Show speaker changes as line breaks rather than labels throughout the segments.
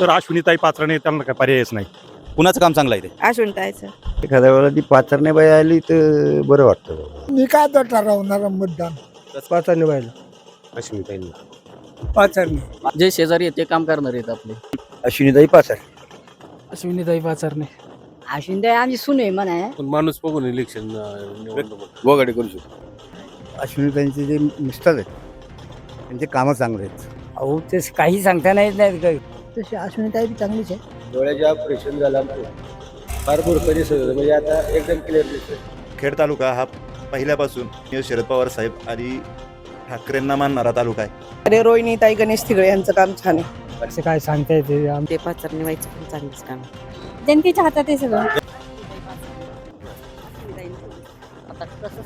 तर अश्विनीताई पात्राने त्यांना काय पर्यायच नाही.
कुणाचं काम चांगलं आहे ते?
अश्विनतायचं
एखाद्या वेळेला ती पाचरणे बाई आली तर बरं वाटतं.
मी काय तर ठरवणार मतदान?
पाचरणे बाईला.
अश्विनीताईंना
पाचरणी
जे शेजारी आहेत ते काम करणार आहेत आपले.
अश्विनीताई पाचर
अश्विनीताई पाचरणे
अश्विनताई आमची सुने म्हणा.
पण माणूस बघून इलेक्शन
वगैरे करू शकतो. अश्विनीताईंचे जे मिस्टर आहेत त्यांचे कामं चांगले आहेत.
अहो ते काही सांगता नाही येत नाहीत काही. तशी अश्विनीताई बी चांगलीच आहे
डोळ्याचे ऑपरेशन झालं आमचं. फार दिसत होतं म्हणजे आता एकदम क्लिअर दिसत
खेड तालुका हा पहिल्यापासून शरद पवार साहेब आणि ठाकरेंना मानणारा तालुका आहे.
अरे रोहिणीताई गणेश तिगळे यांचं काम छान आहे.
असं काय सांगता येते आम-
ते पाचरणी व्हायचं पण चांगलंच काम
जनतेच्या हातात आहे सगळं.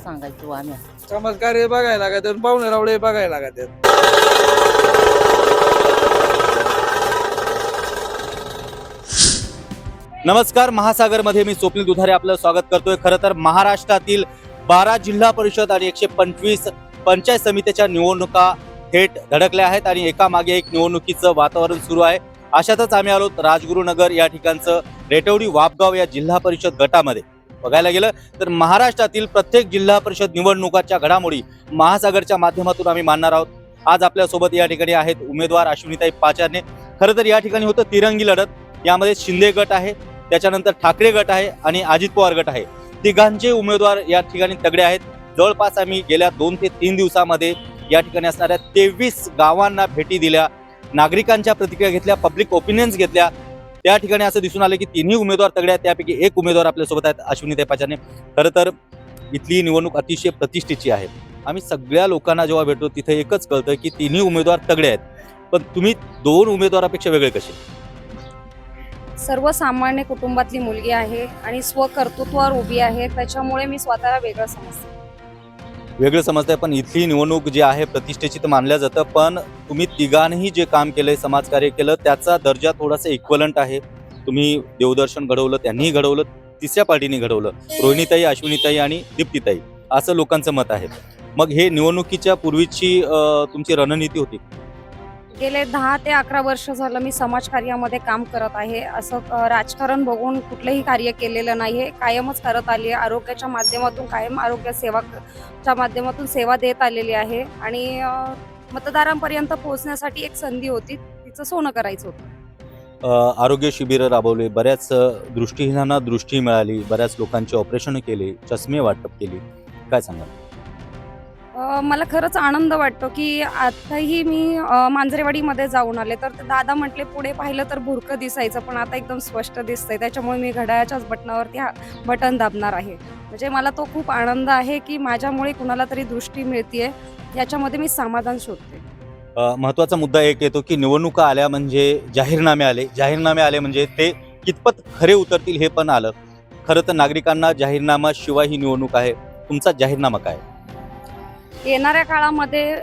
सांगायचं आम्ही.
समाजकार्य बघायला लागत पाहुणे रावळे बघायला लागत
नमस्कार महासागरमध्ये मी स्वप्नील दुधारे आपलं स्वागत करतोय. खरं तर महाराष्ट्रातील बारा जिल्हा परिषद आणि एकशे पंचवीस पंचायत समितीच्या निवडणुका थेट धडकल्या आहेत आणि एका मागे एक निवडणुकीचं वातावरण सुरू आहे. अशातच आम्ही आलो राजगुरुनगर या ठिकाणचं रेटवडी वापगाव या जिल्हा परिषद गटामध्ये. बघायला गेलं तर महाराष्ट्रातील प्रत्येक जिल्हा परिषद निवडणुकाच्या घडामोडी महासागरच्या माध्यमातून आम्ही मानणार आहोत. आज आपल्यासोबत या ठिकाणी आहेत उमेदवार अश्विनीताई पाचारने. खरं तर या ठिकाणी होतं तिरंगी लढत. यामध्ये शिंदे गट आहे त्याच्यानंतर ठाकरे गट आहे आणि अजित पवार गट आहे. तिघांचे उमेदवार या ठिकाणी तगडे आहेत. जवळपास आम्ही गेल्या दोन ते तीन दिवसामध्ये या ठिकाणी असणाऱ्या तेवीस गावांना भेटी दिल्या. नागरिकांच्या प्रतिक्रिया घेतल्या पब्लिक ओपिनियन्स घेतल्या. त्या ठिकाणी असं दिसून आलं की तिन्ही उमेदवार तगडे आहेत. त्यापैकी एक उमेदवार आपल्यासोबत आहेत अश्विनी पाचाने खरं तर इथली निवडणूक अतिशय प्रतिष्ठेची आहे. आम्ही सगळ्या लोकांना जेव्हा भेटतो तिथे एकच कळतं की तिन्ही उमेदवार तगडे आहेत. पण तुम्ही दोन उमेदवारापेक्षा वेगळे कसे?
सर्वसामान्य कुटुंबातली मुलगी आहे आणि स्वकर्तृत्वावर उभी आहे. त्याच्यामुळे मी स्वतःला वेगळं समजते.
वेगळं समजतं आहे पण इथली निवडणूक जी आहे प्रतिष्ठेची तर मानलं जातं पण तुम्ही तिघांनीही जे काम केलंय समाजकार्य केलं त्याचा दर्जा थोडासा इक्वलंट आहे. तुम्ही देवदर्शन घडवलं त्यांनीही घडवलं तिसऱ्या पार्टीने घडवलं रोहिणीताई अश्विनीताई आणि दीप्तीताई असं लोकांचं मत आहे. मग हे निवडणुकीच्या पूर्वीची तुमची रणनीती होती.
गेले दहा ते अकरा वर्ष झालं मी समाजकार्यामध्ये काम करत आहे. असं राजकारण बघून कुठलंही कार्य केलेलं नाही आहे कायमच करत आली आहे. आरोग्याच्या माध्यमातून कायम आरोग्य सेवाच्या माध्यमातून सेवा देत आलेली आहे. आणि मतदारांपर्यंत पोहोचण्यासाठी एक संधी होती. तिचं सोनं करायचं होतं.
आरोग्य शिबिरं राबवले. बऱ्याच दृष्टीहीनांना दृष्टी मिळाली. बऱ्याच लोकांचे ऑपरेशन केले. चष्मे वाटप केली. काय सांगा
मला खरंच आनंद वाटतो की आताही मी मांजरेवाडीमध्ये जाऊन आले. तर दादा म्हटले पुढे पाहिलं तर भुरकं दिसायचं पण आता एकदम स्पष्ट दिसतंय. त्याच्यामुळे मी घड्याळाच्याच बटनावरती हा बटन दाबणार आहे. म्हणजे मला तो खूप आनंद आहे की माझ्यामुळे कुणाला तरी दृष्टी मिळतीये. याच्यामध्ये मी समाधान शोधते.
महत्त्वाचा मुद्दा एक येतो की निवडणुका आल्या म्हणजे जाहीरनामे आले. जाहीरनामे आले म्हणजे ते कितपत खरे उतरतील हे पण आलं. खरं तर नागरिकांना जाहीरनामा शिवाय ही निवडणूक आहे. तुमचा जाहीरनामा काय?
येणाऱ्या काळामध्ये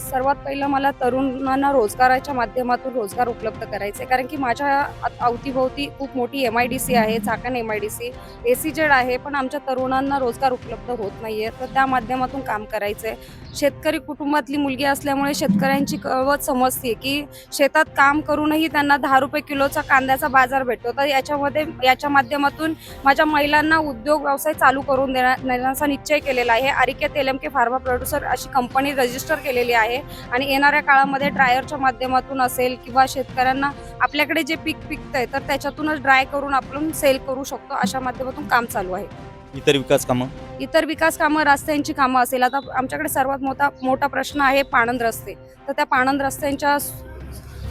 सर्वात पहिलं मला तरुणांना रोजगाराच्या माध्यमातून रोजगार उपलब्ध करायचे कारण की माझ्या अवतीभोवती खूप मोठी एम आय डी सी आहे Chakan M I D C A C Z आहे पण आमच्या तरुणांना रोजगार उपलब्ध होत नाही आहे तर त्या माध्यमातून काम करायचं आहे शेतकरी कुटुंबातली मुलगी असल्यामुळे शेतकऱ्यांची कळवत समजते की शेतात काम करूनही त्यांना दहा रुपये किलोचा कांद्याचा बाजार भेटतो. तर याच्यामध्ये याच्या माध्यमातून माझ्या महिलांना उद्योग व्यवसाय चालू करून देण्या- देण्याचा निश्चय केलेला आहे. आरिके तेलमके फार्मा प्रोड्युसर अशी कंपनी रजिस्टर केलेली आहे. आणि येणाऱ्या काळामध्ये ड्रायरच्या माध्यमातून असेल किंवा शेतकऱ्यांना आपल्याकडे जे पीक पिकतंय तर त्याच्यातूनच ड्राय करून आपण सेल करू शकतो अशा माध्यमातून काम चालू आहे.
इतर विकास कामं?
इतर विकास कामं रस्त्यांची कामं असेल. आता आमच्याकडे सर्वात मोठा मोठा प्रश्न आहे पाणंद रस्ते. तर त्या पाणंद रस्त्यांच्या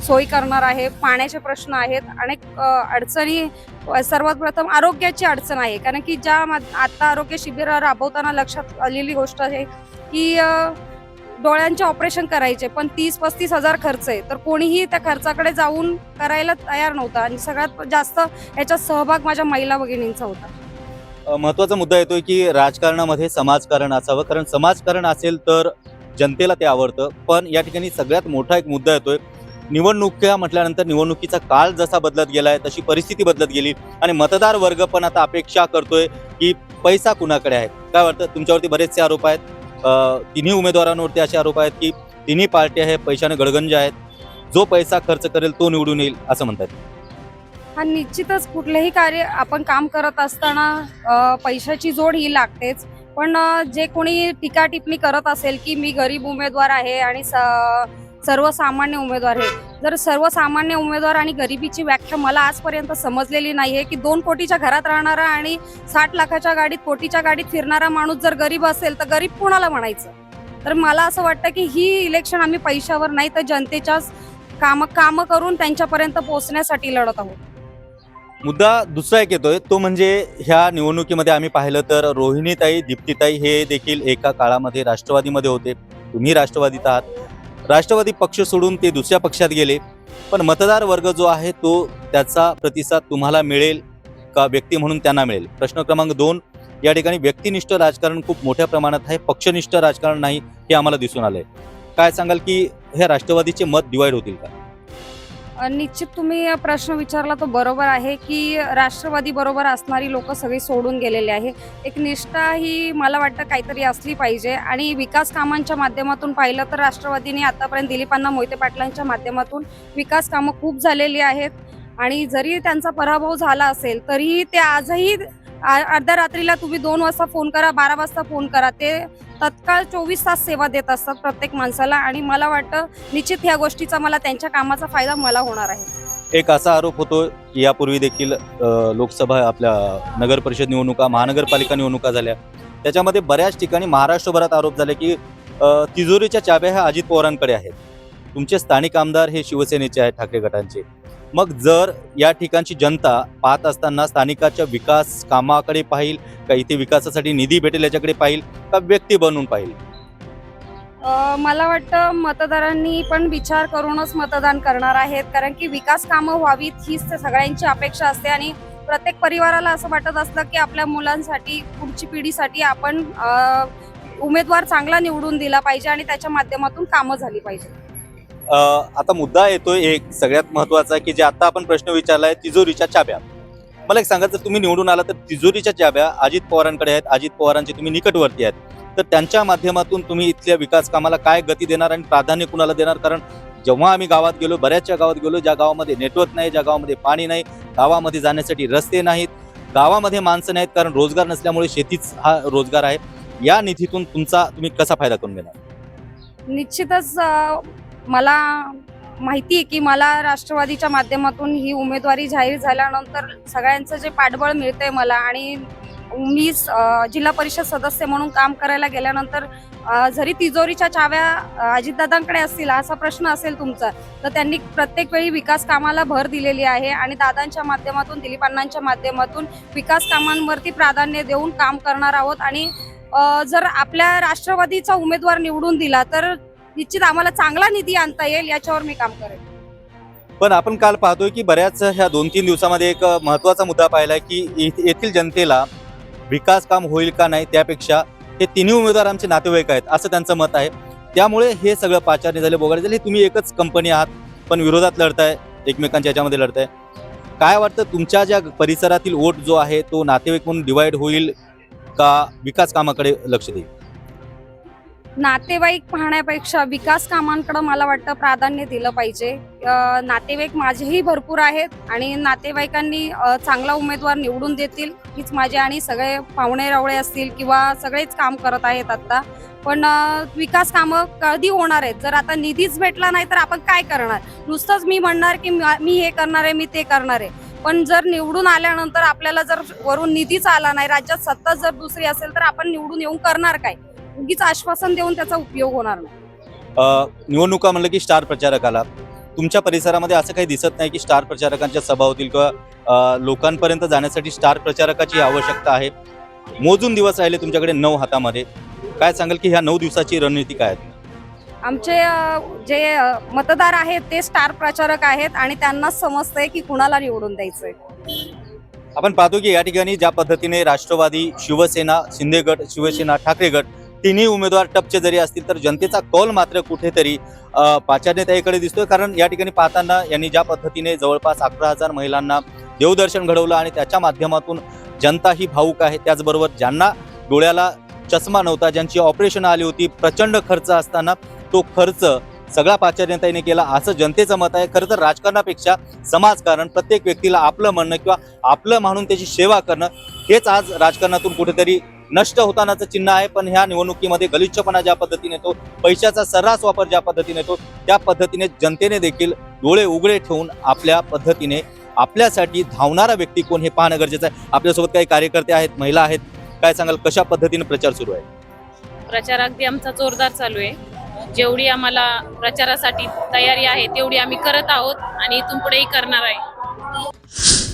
सोयी करणार आहे पाण्याचे प्रश्न आहेत अनेक अडचणी सर्वात प्रथम आरोग्याची अडचण आहे. कारण की ज्या मा- आता आरोग्य शिबिर राबवताना लक्षात आलेली गोष्ट आहे की डोळ्यांचे ऑपरेशन करायचे पण तीस पस्तीस हजार खर्च आहे. तर कोणीही त्या खर्चाकडे जाऊन करायला तयार नव्हता आणि सगळ्यात जास्त याचा सहभाग माझ्या महिला भगिनींचा होता.
महत्त्वाचा महत्त्वाचा मुद्दा येतोय की राजकारणामध्ये समाजकारण असावं. कारण समाजकारण असेल तर जनतेला ते आवडतं. पण या ठिकाणी सगळ्यात मोठा एक मुद्दा येतोय. निवडणुका म्हटल्यानंतर निवडणुकीचा काळ जसा बदलत गेलाय तशी परिस्थिती बदलत गेली. आणि मतदार वर्ग पण आता अपेक्षा करतोय की पैसा कुणाकडे आहे? काय वाटतं? तुमच्यावरती बरेचसे आरोप आहेत. तिन्ही उमेदवारांवरती असे आरोप आहेत की तिन्ही पार्ट्या हे पैशाने गडगंज आहेत. जो पैसा खर्च करेल तो निवडून येईल असं म्हणतात
हा निश्चितच कुठलेही कार्य आपण काम करत असताना पैशाची जोड ही लागतेच. पण जे कोणी टीका टिप्पणी करत असेल की मी गरीब उमेदवार आहे आणि सर्वसामान्य उमेदवार आहे जर सर्वसामान्य उमेदवार आणि गरिबीची व्याख्या मला आजपर्यंत समजलेली नाही आहे की दोन कोटीच्या घरात राहणारा आणि साठ लाखाच्या गाडीत कोटीच्या गाडीत फिरणारा माणूस जर गरीब असेल तर गरीब कोणाला म्हणायचं? तर मला असं वाटतं की ही इलेक्शन आम्ही पैशावर नाही तर जनतेच्याच काम कामं करून त्यांच्यापर्यंत पोहोचण्यासाठी लढत आहोत.
मुद्दा दुसरा एक येतोय. तो म्हणजे ह्या निवडणुकीमध्ये आम्ही पाहिलं तर रोहिणीताई दीप्तीताई हे देखील एका काळामध्ये राष्ट्रवादीमध्ये होते. तुम्ही राष्ट्रवादीत आहात. राष्ट्रवादी पक्ष सोडून ते दुसऱ्या पक्षात गेले. पण मतदार वर्ग जो आहे तो त्याचा प्रतिसाद तुम्हाला मिळेल का व्यक्ती म्हणून त्यांना मिळेल? प्रश्न क्रमांक दोन या ठिकाणी व्यक्तिनिष्ठ राजकारण खूप मोठ्या प्रमाणात आहे. पक्षनिष्ठ राजकारण नाही हे आम्हाला दिसून आलंय. काय सांगाल की हे राष्ट्रवादीचे मत डिवाइड होतील का?
निश्चित तुम्ही प्रश्न विचारला तो बरोबर आहे की राष्ट्रवादी बरोबर असणारी लोक सगळी सोडून गेलेले आहे. एक निष्ठा ही मला वाटतं काहीतरी असली पाहिजे. आणि विकास कामांच्या माध्यमातून पाहिलं तर राष्ट्रवादीने आतापर्यंत दिलीपांना मोहिते पाटलांच्या माध्यमातून विकास कामं खूप झालेली आहेत. आणि जरी त्यांचा पराभव झाला असेल तरीही ते आजही अर्ध्या रात्रीला तुम्ही दोन वाजता फोन करा बारा वाजता फोन करा. ते तत्काळ चोवीस तास सेवा देत असतात प्रत्येक माणसाला आणि मला वाटतं निश्चित ह्या गोष्टीचा मला त्यांच्या कामाचा फायदा मला होणार आहे.
एक असा आरोप होतो की यापूर्वी देखील लोकसभा आपल्या नगर परिषद निवडणुका महानगरपालिका निवडणुका झाल्या. त्याच्यामध्ये बऱ्याच ठिकाणी महाराष्ट्रभरात आरोप झाले की तिजोरीच्या चाब्या ह्या अजित पवारांकडे आहेत. तुमचे स्थानिक आमदार हे शिवसेनेचे आहेत ठाकरे गटांचे. मग जर या ठिकाणची जनता पाहत असताना स्थानिकाच्या विकास कामाकडे पाहिल का इथे विकासासाठी निधी भेटेल याच्याकडे पाहिल का व्यक्ती बनून पाहिल?
मला वाटतं मतदारांनी पण विचार करूनच मतदान करणार आहेत कारण की विकास कामं व्हावीत हीच तर सगळ्यांची अपेक्षा असते आणि प्रत्येक परिवाराला असं वाटत असतं की आपल्या मुलांसाठी पुढची पिढीसाठी आपण उमेदवार चांगला निवडून दिला पाहिजे आणि त्याच्या माध्यमातून कामं झाली पाहिजे.
आता मुद्दा येतोय एक सगळ्यात महत्त्वाचा की जे आता आपण प्रश्न विचारलाय तिजोरीच्या चाब्या. मला एक सांगा जर तुम्ही निवडून आला तर तिजोरीच्या चाब्या अजित पवारांकडे आहेत अजित पवारांचे तुम्ही निकटवर्ती आहेत. तर त्यांच्या माध्यमातून तुम्ही इथल्या विकास कामाला काय गती देणार आणि प्राधान्य कुणाला देणार? कारण जेव्हा आम्ही गावात गेलो बऱ्याचशा गावात गेलो ज्या गावामध्ये नेटवर्क नाही ज्या गावामध्ये पाणी नाही गावामध्ये जाण्यासाठी रस्ते नाहीत. गावामध्ये माणसं नाहीत कारण रोजगार नसल्यामुळे शेतीच हा रोजगार आहे. या निधीतून तुमचा तुम्ही कसा फायदा करून घेणार?
निश्चितच मला माहिती आहे की मला राष्ट्रवादीच्या माध्यमातून ही उमेदवारी जाहीर झाल्यानंतर सगळ्यांचं जे पाठबळ मिळतंय मला आणि मी जिल्हा परिषद सदस्य म्हणून काम करायला गेल्यानंतर जरी तिजोरीच्या चाव्या अजितदादांकडे असतील असा प्रश्न असेल तुमचा तर त्यांनी प्रत्येक वेळी विकास कामाला भर दिलेली आहे आणि दादांच्या माध्यमातून दिलीपांनांच्या माध्यमातून विकास कामांवरती प्राधान्य देऊन काम करणार आहोत आणि जर आपल्या राष्ट्रवादीचा उमेदवार निवडून दिला तर निश्चित आम्हाला चांगला निधी आणता येईल याच्यावर मी काम करेन.
पण आपण काल पाहतोय की बऱ्याच ह्या दोन तीन दिवसामध्ये एक महत्त्वाचा मुद्दा पाहिला की येथ- येथील जनतेला विकास काम होईल का नाही त्यापेक्षा हे तिन्ही उमेदवार आमचे नातेवाईक आहेत असं त्यांचं मत आहे. त्यामुळे हे सगळं पाचारणी झाले बोगाडे झाले. तुम्ही एकच कंपनी आहात पण विरोधात लढताय एकमेकांच्या याच्यामध्ये लढताय. काय वाटतं तुमच्या ज्या परिसरातील वोट जो आहे तो नातेवाईक म्हणून डिवाइड होईल का विकास कामाकडे लक्ष देईल?
नातेवाईक पाहण्यापेक्षा विकास कामांकडे मला वाटतं प्राधान्य दिलं पाहिजे. नातेवाईक माझेही भरपूर आहेत आणि नातेवाईकांनी चांगला उमेदवार निवडून देतील हीच माझी आणि सगळे पाहुणे रावळे असतील किंवा सगळेच काम करत आहेत आत्ता. पण विकास कामं कधी होणार आहेत? जर आता निधीच भेटला नाही तर आपण काय करणार? नुसतंच मी म्हणणार की मी हे करणार आहे मी ते करणार आहे. पण जर निवडून आल्यानंतर आपल्याला जर वरून निधीच आला नाही राज्यात सत्ता जर दुसरी असेल तर आपण निवडून येऊन करणार काय? उगीच आश्वासन देऊन त्याचा उपयोग होणार नाही.
निवडणुका म्हणलं की स्टार प्रचारक आला तुमच्या परिसरामध्ये असं काही दिसत नाही की स्टार प्रचारकांच्या सभा होतील किंवा लोकांपर्यंत जाण्यासाठी स्टार प्रचारकाची आवश्यकता आहे. मोजून दिवस राहिले तुमच्याकडे नऊ हातामध्ये. काय सांगाल की ह्या नऊ दिवसाची रणनीती काय आहे
आमचे जे मतदार आहेत ते स्टार प्रचारक आहेत आणि त्यांनाच समजतंय की कुणाला निवडून द्यायचंय.
आपण पाहतो की या ठिकाणी ज्या पद्धतीने राष्ट्रवादी शिवसेना शिंदे गट शिवसेना ठाकरे गट तिन्ही उमेदवार टपचे जरी असतील तर जनतेचा कौल मात्र कुठेतरी अ, पाचारनेत्याकडे दिसतोय. कारण या ठिकाणी पाहताना यांनी ज्या पद्धतीने जवळपास अकरा हजार महिलांना देवदर्शन घडवलं आणि त्याच्या माध्यमातून जनता ही भाऊक आहे. त्याचबरोबर ज्यांना डोळ्याला चष्मा नव्हता ज्यांची ऑपरेशन आली होती प्रचंड खर्च असताना तो खर्च सगळा पाचार्यताईने केला. असं जनतेचं मत आहे. खरं तर राजकारणापेक्षा समाजकारण प्रत्येक व्यक्तीला आपलं म्हणणं किंवा आपलं म्हणून त्याची सेवा करणं हेच आज राजकारणातून कुठेतरी नष्ट होतानाचं चिन्ह आहे पण ह्या निवडणुकीमध्ये गलिच्छपणा ज्या पद्धतीने येतो पैशाचा सर्रास वापर ज्या पद्धतीने येतो त्या पद्धतीने जनतेने देखील डोळे उघडे ठेवून आपल्या पद्धतीने आपल्यासाठी धावणारा व्यक्ती कोण हे पाहणं गरजेचं आहे. आपल्यासोबत काही कार्यकर्ते आहेत महिला आहेत. काय सांगाल कशा पद्धतीने प्रचार सुरू आहे?
प्रचार अगदी आमचा जोरदार चालू आहे. जेवढी आम्हाला प्रचारासाठी तयारी आहे तेवढी आम्ही करत आहोत आणि इथून पुढेही करणार आहे.